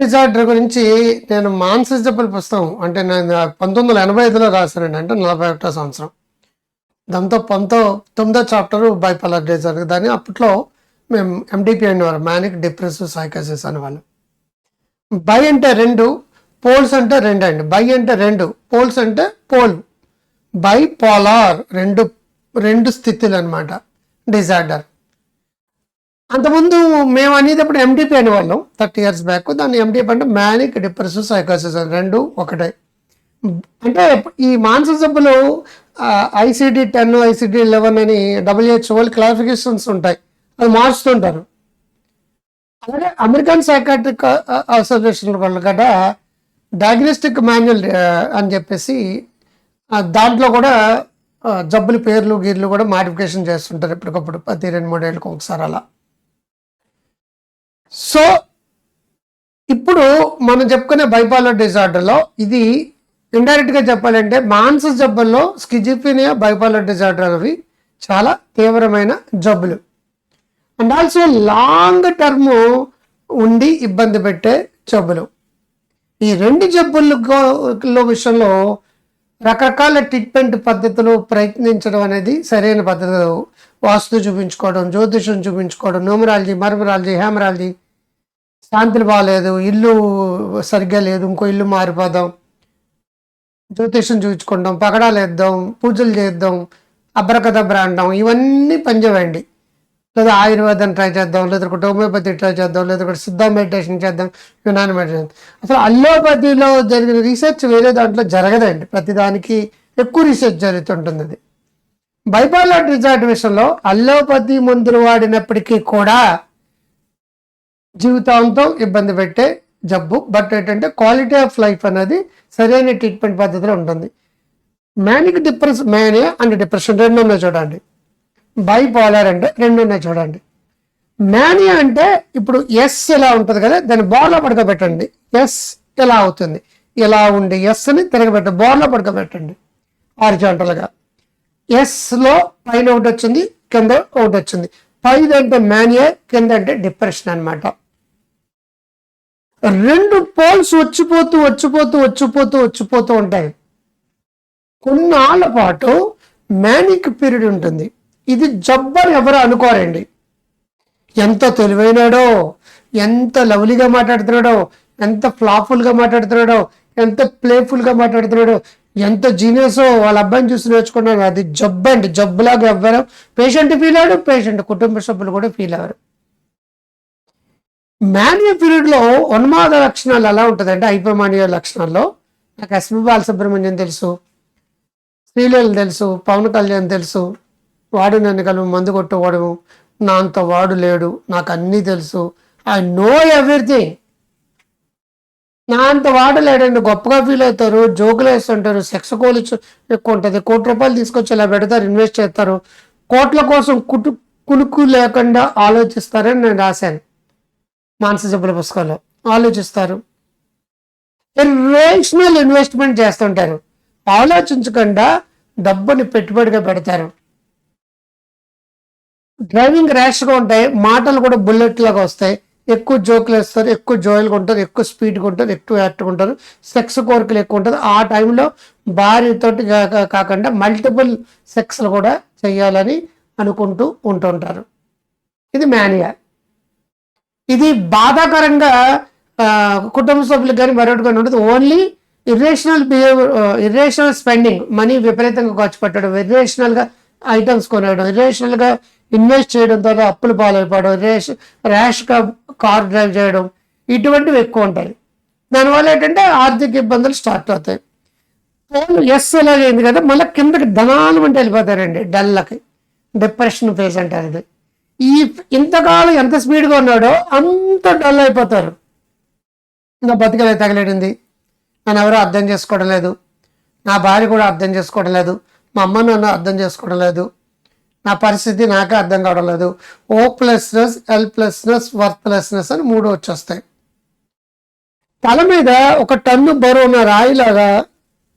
Disorder గురించి నేను మాన్సిజబుల్ పుస్తకం. అంటే నేను పంతొమ్మిది వందల ఎనభై ఐదులో రాశానండి. అంటే నలభై ఒకటో సంవత్సరం. దాంతో పంతో తొమ్మిదో చాప్టర్ బైపలర్ డిజార్డర్ దాన్ని అప్పట్లో మేము ఎండిపి అనేవారు మ్యానిక్ డిప్రెసివ్ సైకసిస్ అనేవాళ్ళు బై అంటే రెండు పోల్స్ అంటే రెండు అండి. బై అంటే రెండు పోల్స్ అంటే పోల్. బై పోలార్ రెండు రెండు స్థితులు అనమాట డిజార్డర్. అంతకుముందు మేము అనేటప్పుడు ఎండిపి అనేవాళ్ళం థర్టీ ఇయర్స్ బ్యాక్. దాన్ని ఎండిపి అంటే మ్యానిక్ డిప్రెసివ్ సైకోసిస్ అని రెండు ఒకటే. అంటే ఈ మానసిక జబ్బులు ఐసిడి టెన్ ఐసిడి లెవెన్ అని డబ్ల్యూహెచ్ఓ వాళ్ళు క్లారిఫికేషన్స్ ఉంటాయి. అది మార్చుతుంటారు. అలాగే అమెరికన్ సైకాట్రిక్ అసోసియేషన్ వాళ్ళు కూడా డయాగ్నోస్టిక్ మాన్యువల్ అని చెప్పేసి దాంట్లో కూడా జబ్బులు జబ్బుల పేర్లు గీర్లు కూడా మాడిఫికేషన్ చేస్తుంటారు ఎప్పటికప్పుడు. ప్రతి రెండు మూడేళ్ళకి ఒకసారి అలా. సో ఇప్పుడు మనం చెప్పుకునే బైపాలర్ డిజార్డర్లో ఇది ఇండైరెక్ట్గా చెప్పాలంటే మానసిక జబ్బుల్లో స్కిజిపినియా బైపాలర్ డిజార్డర్ అవి చాలా తీవ్రమైన జబ్బులు. అండ్ ఆల్సో లాంగ్ టర్మ్ ఉండి ఇబ్బంది పెట్టే జబ్బులు. ఈ రెండు జబ్బుల విషయంలో రకరకాల ట్రీట్మెంట్ పద్ధతులు ప్రయత్నించడం అనేది సరైన పద్ధతి వాస్తు చూపించుకోవడం జ్యోతిషం చూపించుకోవడం న్యూమరాలజీ మర్మరాలజీ హేమరాలజీ శాంతులు బాగాలేదు ఇల్లు సరిగ్గా లేదు ఇంకో ఇల్లు మారిపోదాం. జ్యోతిషం చూపించుకుంటాం పగడాలు వేద్దాం పూజలు చేద్దాం అబ్రకదబ్ర అంటాం ఇవన్నీ పనిచేయండి లేదా ఆయుర్వేదం ట్రై చేద్దాం లేదా ఒకటి హోమియోపతి ట్రై చేద్దాం లేదా ఒకటి సిద్ధ మెడిటేషన్ చేద్దాం యునాని మెడిటేషన్. అసలు అల్లోపతిలో జరిగిన రీసెర్చ్ వేరే దాంట్లో జరగదండి. ప్రతిదానికి ఎక్కువ రీసెర్చ్ జరుగుతుంటుంది అది. బైపాలర్ రిజార్ట్ విషయంలో అల్లోపతి మందులు వాడినప్పటికీ కూడా జీవితాంతం ఇబ్బంది పెట్టే జబ్బు. బట్ ఏంటంటే క్వాలిటీ ఆఫ్ లైఫ్ అనేది సరైన ట్రీట్మెంట్ పద్ధతిలో ఉంటుంది. Manic depress mania and depression రెండు ఉన్నాయి చూడండి. బైపోలార్ అంటే రెండు ఉన్నాయి చూడండి. మేనియా అంటే ఇప్పుడు ఎస్ ఇలా ఉంటుంది కదా దాన్ని బోర్లో పడకబెట్టండి. ఎస్ ఇలా అవుతుంది? ఇలా ఉండి ఎస్ని తిరగబెట్ట బోర్లో పడకబెట్టండి. హారిజాంటల్గా. ఎస్లో పైన ఒకటి వచ్చింది కింద ఒకటి వచ్చింది. పైదంటే మేనియా కింద అంటే డిప్రెషన్ అనమాట రెండు పోల్స్ వచ్చిపోతూ వచ్చిపోతూ వచ్చిపోతూ వచ్చిపోతూ ఉంటాయి. కొన్నాళ్ళ పాటు మ్యానిక్ పీరియడ్ ఉంటుంది. ఇది జబ్బర్ ఎవరు అనుకోరండి. ఎంత తెలివైనాడో ఎంత లవ్లీగా మాట్లాడుతున్నాడో ఎంత ఫ్లాఫుల్గా మాట్లాడుతున్నాడో ఎంత ప్లేఫుల్గా మాట్లాడుతున్నాడో ఎంత జీనియసో వాళ్ళ అబ్బాయిని చూసి నేర్చుకున్నాను. అది జబ్బు అండి. జబ్బులాగా ఎవ్వరు పేషెంట్ ఫీల్ అవ్వడం పేషెంట్ కుటుంబ సభ్యులు కూడా ఫీల్ అవ్వరు. మాన్య పీరియడ్లో ఉన్మాద లక్షణాలు ఎలా ఉంటుందంటే హైపర్మానియా లక్షణాల్లో నాకు ఎస్పి బాలసుబ్రహ్మణ్యం తెలుసు శ్రీలీల తెలుసు పవన్ కళ్యాణ్ తెలుసు వాడు నన్ను కలువు మందు కొట్టుకోవడము నా అంత వాడు లేడు నాకు అన్నీ తెలుసు ఐ నో ఎవ్రీథింగ్. నా అంత వాడు లేడండి గొప్పగా ఫీల్ అవుతారు జోకులు వేస్తుంటారు సెక్స్ కోలు ఎక్కువ ఉంటుంది కోటి రూపాయలు తీసుకొచ్చి ఇలా పెడతారు ఇన్వెస్ట్ చేస్తారు కోట్ల కోసం కుటు కునుకు లేకుండా ఆలోచిస్తారని నేను రాశాను. మానసిక జబ్బుల పుస్తకంలో ఆలోచిస్తారు. రేషనల్ ఇన్వెస్ట్మెంట్ చేస్తుంటారు. ఆలోచించకుండా డబ్బుని పెట్టుబడిగా పెడతారు. డ్రైవింగ్ ర్యాష్గా ఉంటాయి. మాటలు కూడా బుల్లెట్ లాగా వస్తాయి. ఎక్కువ జోకులు వేస్తారు ఎక్కువ జోయల్గా ఉంటారు ఎక్కువ స్పీడ్గా ఉంటారు ఎక్కువ యాక్ట్గా ఉంటారు సెక్స్ కోరికలు ఎక్కువ ఉంటుంది ఆ టైంలో భార్యతోటి కాకుండా మల్టిపుల్ సెక్స్లు కూడా చేయాలని అనుకుంటూ ఉంటుంటారు. ఇది మేనియా ఇది బాధాకరంగా కుటుంబ సభ్యులకు కానీ మరొకటి కానీ ఉంటుంది. Only irrational behaviour irrational spending money విపరీతంగా ఖర్చు పెట్టడం ఇర్రేషనల్గా ఐటమ్స్ కొనడం ఇర్రేషనల్గా ఇన్వెస్ట్ చేయడం ద్వారా అప్పులు పాలైపోవడం రేష్ ర్యాష్గా కార్ డ్రైవ్ చేయడం ఇటువంటివి ఎక్కువ ఉంటాయి. దానివల్ల ఏంటంటే ఆర్థిక ఇబ్బందులు స్టార్ట్ అవుతాయి. ఫోన్ ఎస్ అలాగైంది కదా మళ్ళీ కిందకి ధనాలు అంటే వెళ్ళిపోతారండి డల్లకి. డిప్రెషన్ ఫేస్ అంటారు ఇది. ఈ ఇంతకాలం ఎంత స్పీడ్గా ఉన్నాడో అంత డల్ అయిపోతారు. నా బతికలే తగలేడింది? నన్ను ఎవరో అర్థం చేసుకోవడం లేదు. నా భార్య కూడా అర్థం చేసుకోవడం లేదు. మా అమ్మ నన్ను అర్థం చేసుకోవడం లేదు. నా పరిస్థితి నాకే అర్థం కావడం లేదు. ఓ ప్లస్నెస్ ఎల్ ప్లస్నెస్ వర్త్ ప్లస్నెస్ అని మూడు వచ్చేస్తాయి. తల మీద ఒక టన్ను బరువు ఉన్న రాయిలాగా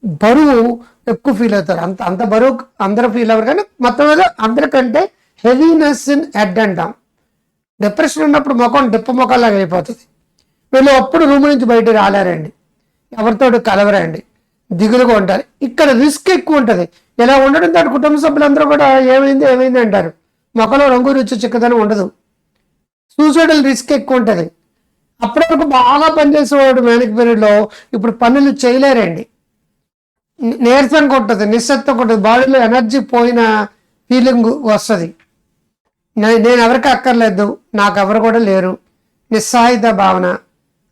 బరువు ఎక్కువ ఫీల్ అవుతారు. అంత అంత బరువు అందరూ ఫీల్ అవ్వరు కానీ మొత్తం మీద అందరికంటే హెవీనెస్ ఇన్ హెడ్ అంటాం. డిప్రెషన్ ఉన్నప్పుడు ముఖం డిప్ప ముఖంలాగా అయిపోతుంది. వీళ్ళు అప్పుడు రూమ్ నుంచి బయట రాలేరండి. ఎవరితో కలవరండి. దిగులుగా ఉంటారు. ఇక్కడ రిస్క్ ఎక్కువ ఉంటుంది. ఇలా ఉండడం తోటి కుటుంబ సభ్యులందరూ కూడా ఏమైంది ఏమైంది అంటారు. మొక్కలో రంగు రుచి చిక్కదనం ఉండదు. సూసైడల్ రిస్క్ ఎక్కువ ఉంటుంది. అప్పటి వరకు బాగా పనిచేసేవాడు మేనిక్ పీరియడ్లో ఇప్పుడు పనులు చేయలేరండి. నీరసంగా ఉంటుంది నిశ్శబ్దంగా ఉంటుంది. బాడీలో ఎనర్జీ పోయిన ఫీలింగ్ వస్తుంది. నేను ఎవరికి అక్కర్లేదు. నాకు ఎవరు కూడా లేరు. నిస్సాయుధ భావన.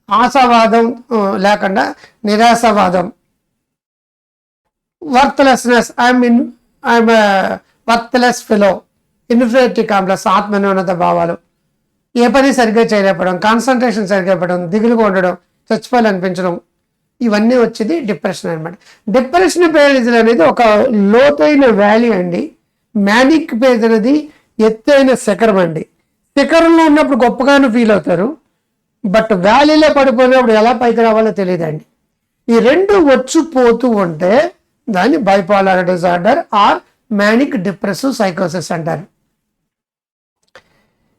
ఆశావాదం లేకుండా నిరాశవాదం. Worthlessness I'm in I'm worthless feel infinity complex ఆత్మన్యూనత భావాలు. ఏ పని సరిగ్గా చేయలేకపోవడం కాన్సన్ట్రేషన్ సరిగ్గా ఇవ్వడం దిగులుగా ఉండడం చచ్చిపోవాలనిపించడం ఇవన్నీ వచ్చేది డిప్రెషన్ అనమాట డిప్రెషన్ పేజ్ అనేది ఒక లోతైన వ్యాలీ అండి. మ్యానిక్ పేజ్ అనేది ఎత్తైన శిఖరం అండి. శిఖరంలో ఉన్నప్పుడు గొప్పగానే ఫీల్ అవుతారు. బట్ వ్యాలీలో పడిపోయినప్పుడు ఎలా పైకి రావాలో తెలియదండి. ఈ రెండు వచ్చిపోతూ ఉంటే దాన్ని bipolar disorder or manic depressive సైకోసిస్ అంటారు.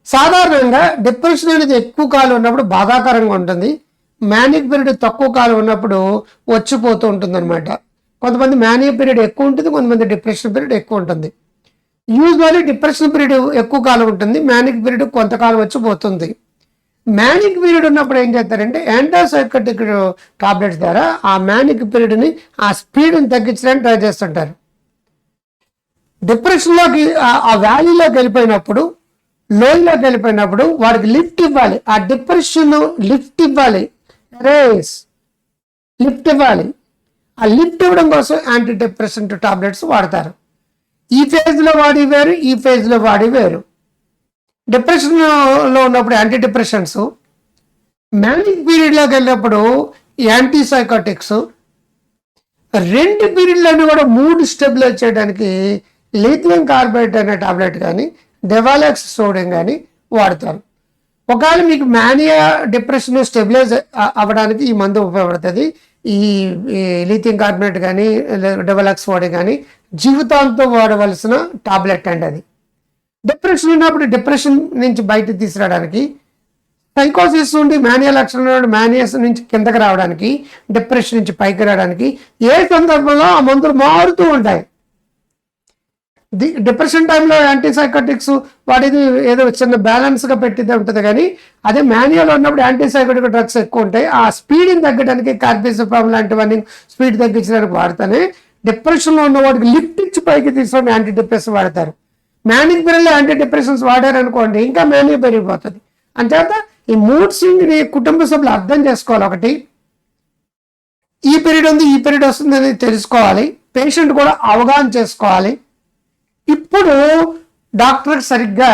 సాధారణంగా డిప్రెషన్ అనేది ఎక్కువ కాలం ఉన్నప్పుడు బాధాకరంగా ఉంటుంది. మ్యానిక్ పీరియడ్ తక్కువ కాలం ఉన్నప్పుడు వచ్చిపోతూ ఉంటుంది అనమాట కొంతమంది మ్యానిక్ పీరియడ్ ఎక్కువ ఉంటుంది కొంతమంది డిప్రెషన్ పీరియడ్ ఎక్కువ ఉంటుంది. యూజువల్లీ డిప్రెషన్ పీరియడ్ ఎక్కువ కాలం ఉంటుంది. మ్యానిక్ పీరియడ్ కొంతకాలం వచ్చి పోతుంది. మ్యానిక్ పీరియడ్ ఉన్నప్పుడు ఏం చేస్తారంటే యాంటాసైకటిక్ టాబ్లెట్స్ ద్వారా ఆ మ్యానిక్ పీరియడ్ని ఆ స్పీడ్ని తగ్గించడానికి ట్రై చేస్తుంటారు. డిప్రెషన్లోకి ఆ- వ్యాలీలోకి వెళ్ళిపోయినప్పుడు లోయలోకి వెళ్ళిపోయినప్పుడు వాడికి లిఫ్ట్ ఇవ్వాలి. ఆ డిప్రెషన్ లిఫ్ట్ ఇవ్వాలి. రేస్ లిఫ్ట్ ఇవ్వాలి. ఆ లిఫ్ట్ ఇవ్వడం కోసం యాంటీ డిప్రెసెంట్ టాబ్లెట్స్ వాడతారు. ఈ ఫేజ్లో వాడి వేరు ఈ ఫేజ్లో వాడి వేరు. డిప్రెషన్లో ఉన్నప్పుడు యాంటీ డిప్రెషన్స్ మ్యానిక్ పీరియడ్లోకి వెళ్ళినప్పుడు యాంటీ సైకోటిక్స్ రెండు పీరియడ్లను కూడా మూడు స్టెబిలైజ్ చేయడానికి లీథియం కార్బైడ్ అనే టాబ్లెట్ కానీ డెవాలెక్స్ సోడియం కానీ వాడతారు. ఒకవేళ మీకు మానియా డిప్రెషన్ స్టెబిలైజ్ అవ్వడానికి ఈ మందు ఉపయోగపడుతుంది. ఈ లీథియం కార్బోనేట్ కానీ డెవలాక్స్ వాడి కానీ జీవితాంతం వాడవలసిన టాబ్లెట్ అండి అది. డిప్రెషన్ ఉన్నప్పుడు డిప్రెషన్ నుంచి బయట తీసుకురావడానికి సైకోసిస్ నుండి మానియా లక్షణాలు నుండి మానియస్ నుంచి కిందకి రావడానికి డిప్రెషన్ నుంచి పైకి రావడానికి ఏ సందర్భంలో ఆ మందులు మారుతూ ఉంటాయి. డిప్రెషన్ టైంలో యాంటీసైకోటిక్స్ వాటిది ఏదో చిన్న బ్యాలెన్స్గా పెట్టింది ఉంటుంది కానీ అదే మాన్యువల్ ఉన్నప్పుడు యాంటీసైకోటిక్ డ్రగ్స్ ఎక్కువ ఉంటాయి. ఆ స్పీడ్ని తగ్గడానికి కార్బిసఫామ్ లాంటివన్నీ స్పీడ్ తగ్గించడానికి వాడతానే డిప్రెషన్లో ఉన్న వాడికి లిఫ్ట్ ఇచ్చి పైకి తీసుకొని యాంటీ డిప్రెషన్ వాడతారు. మ్యానిక్ పిల్లలు యాంటీ డిప్రెషన్స్ వాడారు అనుకోండి ఇంకా మేనియా పెరిగిపోతుంది. అంచేత ఈ మూడ్ని కుటుంబ సభ్యులు అర్థం చేసుకోవాలి. ఒకటి ఈ పీరియడ్ ఉంది ఈ పీరియడ్ వస్తుంది అనేది తెలుసుకోవాలి. పేషెంట్ కూడా అవగాహన చేసుకోవాలి. ఇప్పుడు డాక్టర్కి సరిగ్గా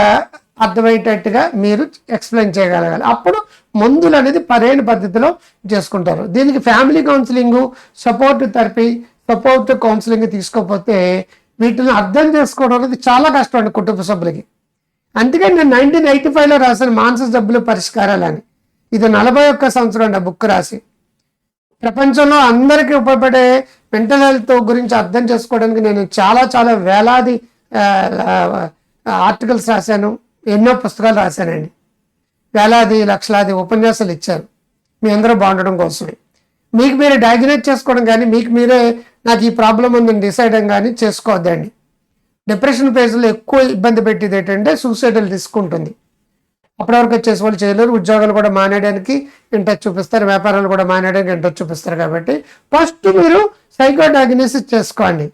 అర్థమయ్యేటట్టుగా మీరు ఎక్స్ప్లెయిన్ చేయగలగాలి. అప్పుడు మందులు అనేది పరైన పద్ధతిలో చేసుకుంటారు. దీనికి family counselling support therapy support counselling తీసుకోకపోతే వీటిని అర్థం చేసుకోవడం అనేది చాలా కష్టం అండి కుటుంబ సభ్యులకి. అందుకని నేను నైన్టీన్ ఎయిటీ ఫైవ్లో రాసిన మానసిక జబ్బులు పరిష్కారాలని. ఇది నలభై ఒక్క సంవత్సరం అండి ఆ బుక్ రాసి. ప్రపంచంలో అందరికీ ఉపయోగపడే మెంటల్ హెల్త్ గురించి అర్థం చేసుకోవడానికి నేను చాలా చాలా వేలాది ఆర్టికల్స్ రాశాను. ఎన్నో పుస్తకాలు రాశానండి. వేలాది లక్షలాది ఉపన్యాసాలు ఇచ్చారు. మీ అందరూ బాగుండడం కోసమే. మీకు మీరే డయాగ్నైజ్ చేసుకోవడం కానీ మీకు మీరే నాకు ఈ ప్రాబ్లం ఉందని డిసైడ్ కానీ చేసుకోవద్దండి. డిప్రెషన్ ఫేజ్లో ఎక్కువ ఇబ్బంది పెట్టేది ఏంటంటే సూసైడల్ రిస్క్ ఉంటుంది. అప్పటి వరకు వచ్చేసి వాళ్ళు చేయలేరు ఉద్యోగాలు కూడా మానేయడానికి ఇంట్రెస్ట్ చూపిస్తారు వ్యాపారాలు కూడా మానేయడానికి ఇంట్రెస్ట్ చూపిస్తారు కాబట్టి ఫస్ట్ మీరు సైకోడయాగ్నోసిస్ చేసుకోండి.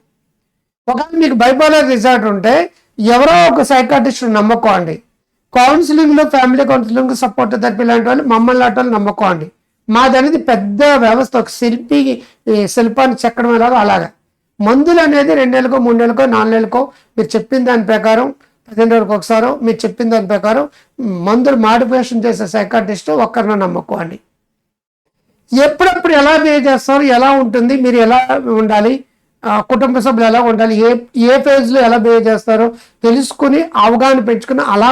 ఒకవేళ మీకు బైపోలర్ రిజార్ట్ ఉంటే ఎవరో ఒక సైకాటిస్ట్ని నమ్ముకోండి. కౌన్సిలింగ్లో ఫ్యామిలీ కౌన్సిలింగ్ సపోర్ట్ థెరపీ లాంటి వాళ్ళు మమ్మల్ని లాంటి వాళ్ళు నమ్ముకోండి. మాది అనేది పెద్ద వ్యవస్థ ఒక శిల్పి ఈ శిల్పాన్ని చెక్కడం ఎలాగో అలాగా. మందులు అనేది రెండు నెలలకో మూడు నెలలకో నాలుగు నెలలకో మీరు చెప్పిన దాని ప్రకారం పదిహేను రోజులకు ఒకసారో మీరు చెప్పిన దాని ప్రకారం మందులు మాడిఫికేషన్ చేసే సైకాటిస్ట్ ఒక్కరిని నమ్ముకోండి. ఎప్పుడప్పుడు ఎలా బిహేవ్ చేస్తారు ఎలా ఉంటుంది మీరు ఎలా ఉండాలి కుటుంబ సభ్యులు ఎలా ఉండాలి ఏ ఏ ఫేజ్లో ఎలా బిహేవ్ చేస్తారో తెలుసుకుని అవగాహన పెంచుకుని అలా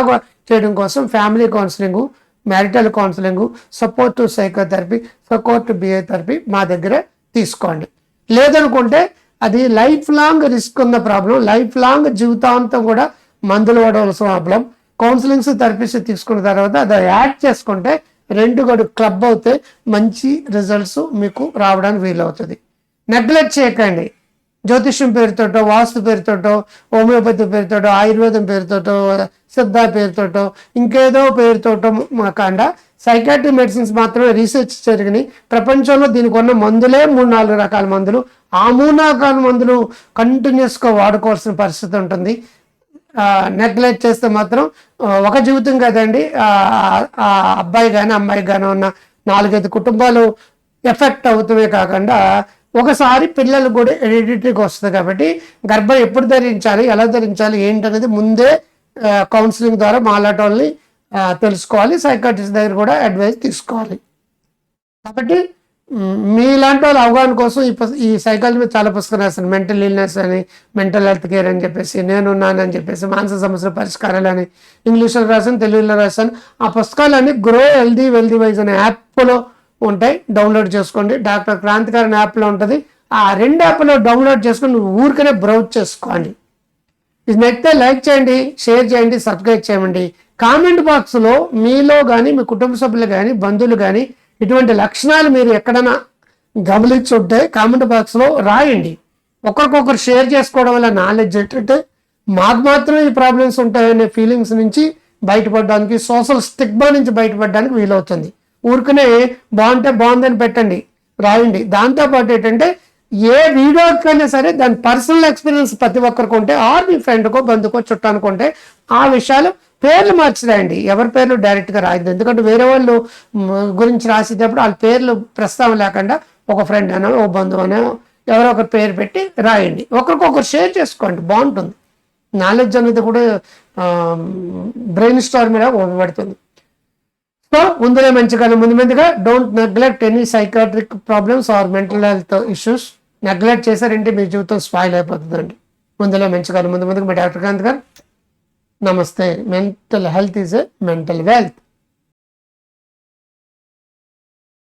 చేయడం కోసం family counselling marital counselling support psychotherapy support behave therapy మా దగ్గర తీసుకోండి. లేదనుకుంటే అది లైఫ్ లాంగ్ రిస్క్ ఉన్న ప్రాబ్లం లైఫ్ లాంగ్ జీవితాంతం కూడా మందులు వాడవలసిన ప్రాబ్లం. కౌన్సిలింగ్స్ థెరపీస్ తీసుకున్న తర్వాత అది యాడ్ చేసుకుంటే రెండు కూడా క్లబ్ అవుతే మంచి రిజల్ట్స్ మీకు రావడానికి వీలవుతుంది. నెగ్లెక్ట్ చేయకండి. జ్యోతిష్యం పేరుతోటో వాస్తు పేరుతోటో హోమియోపతి పేరుతోటో ఆయుర్వేదం పేరుతోటో సిద్ధ పేరుతోటో ఇంకేదో పేరుతోటో కాకుండా సైకాట్రీ మెడిసిన్స్ మాత్రమే రీసెర్చ్ జరిగినాయి. ప్రపంచంలో దీనికి ఉన్న మందులే మూడు నాలుగు రకాల మందులు. ఆ మూడు రకాల మందులు కంటిన్యూస్గా వాడుకోవాల్సిన పరిస్థితి ఉంటుంది. నెగ్లెక్ట్ చేస్తే మాత్రం ఒక జీవితం కదండి ఆ ఆ అబ్బాయి కానీ అమ్మాయి కానీ ఉన్న నాలుగైదు కుటుంబాలు ఎఫెక్ట్ అవుతమే కాకుండా ఒకసారి పిల్లలు కూడా హెరిడిటరీకి వస్తుంది కాబట్టి గర్భం ఎప్పుడు ధరించాలి ఎలా ధరించాలి ఏంటనేది ముందే కౌన్సిలింగ్ ద్వారా మాలాట తెలుసుకోవాలి సైకాట్రిస్ట్ దగ్గర కూడా అడ్వైస్ తీసుకోవాలి. కాబట్టి మీలాంటి వాళ్ళ అవగాహన కోసం ఈ ఈ సైకాలజీ మీద చాలా పుస్తకం రాస్తాను మెంటల్ ఇల్నెస్ అని మెంటల్ హెల్త్ కేర్ అని చెప్పేసి నేనున్నానని చెప్పేసి మానసిక సమస్యల పరిష్కారాలు అని ఇంగ్లీష్లో రాశాను తెలుగులో రాశాను. ఆ పుస్తకాలన్నీ గ్రో హెల్దీ వెల్దీ వైజ్ అనే యాప్లో ఉంటాయి. డౌన్లోడ్ చేసుకోండి. డాక్టర్ క్రాంతికారి యాప్లో ఉంటుంది. ఆ రెండు యాప్లో డౌన్లోడ్ చేసుకొని నువ్వు ఊరికనే బ్రౌజ్ చేసుకోండి. ఇది నచ్చితే లైక్ చేయండి షేర్ చేయండి సబ్స్క్రైబ్ చేయండి కామెంట్ బాక్స్లో మీలో కానీ మీ కుటుంబ సభ్యులు కానీ బంధువులు కానీ ఇటువంటి లక్షణాలు మీరు ఎక్కడైనా గమనించుంటే కామెంట్ బాక్స్లో రాయండి. ఒకరికొకరు షేర్ చేసుకోవడం వల్ల నాలెడ్జ్ ఏంటంటే మాకు మాత్రమే ఈ ప్రాబ్లమ్స్ ఉంటాయనే ఫీలింగ్స్ నుంచి బయటపడడానికి సోషల్ స్టిగ్మా నుంచి బయటపడడానికి వీలవుతుంది. ఊరికనే బాగుంటే బాగుందని పెట్టండి రాయండి. దాంతోపాటు ఏంటంటే ఏ వీడియోకైనా సరే దాని పర్సనల్ ఎక్స్పీరియన్స్ ప్రతి ఒక్కరికి ఉంటే ఆర్ మీ ఫ్రెండ్కో బంధుకో చుట్టానికి ఉంటే ఆ విషయాలు పేర్లు మార్చి రాయండి ఎవరి పేర్లు డైరెక్ట్గా రాయద్దు. ఎందుకంటే వేరే వాళ్ళు గురించి రాసేటప్పుడు వాళ్ళ పేర్లు ప్రస్తావన లేకుండా ఒక ఫ్రెండ్ అనో ఓ బంధువు అనో ఎవరో ఒకరి పేరు పెట్టి రాయండి. ఒకరికొకరు షేర్ చేసుకోండి. బాగుంటుంది. నాలెడ్జ్ అనేది కూడా బ్రెయిన్ స్టార్ మీద ఉపయోగపడుతుంది సో ముందునే మంచిగా ముందు ముందుగా don't neglect any psychiatric problems or mental health issues neglect చేశారంటే మీ జీవితం స్పాయిల్ అయిపోతుందండి. ముందులో మంచిగా ముందు ముందుగా మీ డాక్టర్ కాంత్ గారు నమస్తే. Mental health is a mental wealth